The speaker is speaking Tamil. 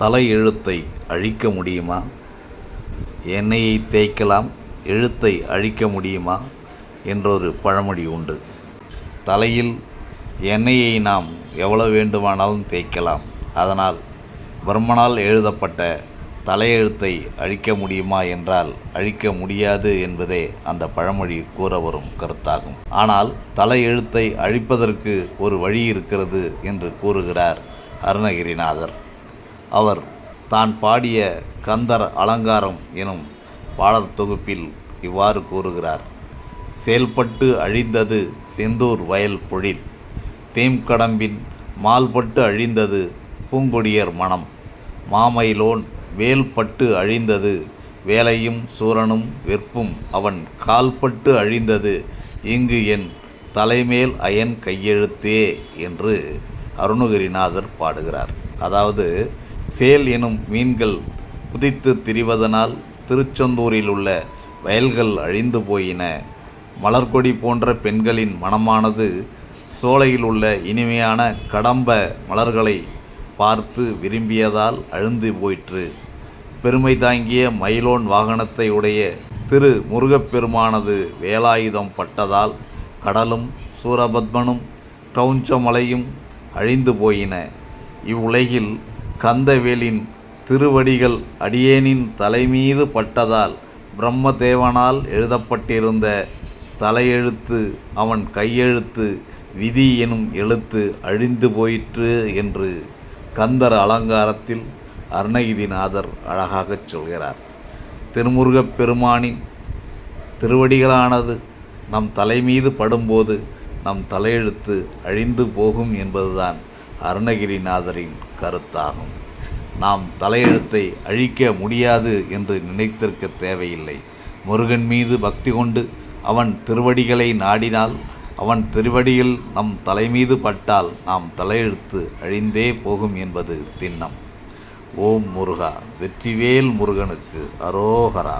தலையெழுத்தை அழிக்க முடியுமா? எண்ணெயை தேய்க்கலாம் எழுத்தை அழிக்க முடியுமா? என்றொரு பழமொழி உண்டு. தலையில் எண்ணெயை நாம் எவ்வளவு வேண்டுமானாலும் தேய்க்கலாம். அதனால் பிரம்மனால் எழுதப்பட்ட தலையெழுத்தை அழிக்க முடியுமா என்றால் அழிக்க முடியாது என்பதே அந்த பழமொழி கூற வரும் கருத்தாகும். ஆனால் தலையெழுத்தை அழிப்பதற்கு ஒரு வழி இருக்கிறது என்று கூறுகிறார் அருணகிரிநாதர். அவர் தான் பாடிய கந்தர் அலங்காரம் எனும் பாடல் தொகுப்பில் இவ்வாறு கூறுகிறார். செயல்பட்டு அழிந்தது செந்தூர் வயல் பொழில் தேம்கடம்பின் மால்பட்டு அழிந்தது பூங்கொடியர் மனம் மாமயிலோன் வேல்பட்டு அழிந்தது வேலையும் சூரனும் வெற்பும் அவன் கால்பட்டு அழிந்தது இங்கு என் தலைமேல் அயன் கையெழுத்தே என்று அருணகிரிநாதர் பாடுகிறார். அதாவது சேல் எனும் மீன்கள் குதித்து திரிவதனால் திருச்செந்தூரில் உள்ள வயல்கள் அழிந்து போயின. மலர்கொடி போன்ற பெண்களின் மனமானது சோலையில் உள்ள இனிமையான கடம்ப மலர்களை பார்த்து விரும்பியதால் அழுந்து போயிற்று. பெருமை தாங்கிய மயிலோன் வாகனத்தை உடைய திரு முருகப்பெருமானது வேலாயுதம் பட்டதால் கடலும் சூரபத்மனும் கவுஞ்சமலையும் அழிந்து போயின. இவ்வுலகில் கந்தவேலின் திருவடிகள் அடியேனின் தலைமீது பட்டதால் பிரம்மதேவனால் எழுதப்பட்டிருந்த தலையெழுத்து அவன் கையெழுத்து விதி எனும் எழுத்து அழிந்து போயிற்று என்று கந்தர் அலங்காரத்தில் அருணகிரிநாதர் அழகாகச் சொல்கிறார். திருமுருகப் பெருமானின் திருவடிகளானது நம் தலைமீது படும்போது நம் தலையெழுத்து அழிந்து போகும் என்பதுதான். அருணகிரிநாதரின் கருத்தாகும். நாம் தலையெழுத்தை அழிக்க முடியாது என்று நினைத்திருக்க தேவையில்லை. முருகன் மீது பக்தி கொண்டு அவன் திருவடிகளை நாடினால் அவன் திருவடியில் நம் தலைமீது பட்டால் நாம் தலையெழுத்து அழிந்தே போகும் என்பது திண்ணம். ஓம் முருகா வெற்றிவேல் முருகனுக்கு அரோகரா.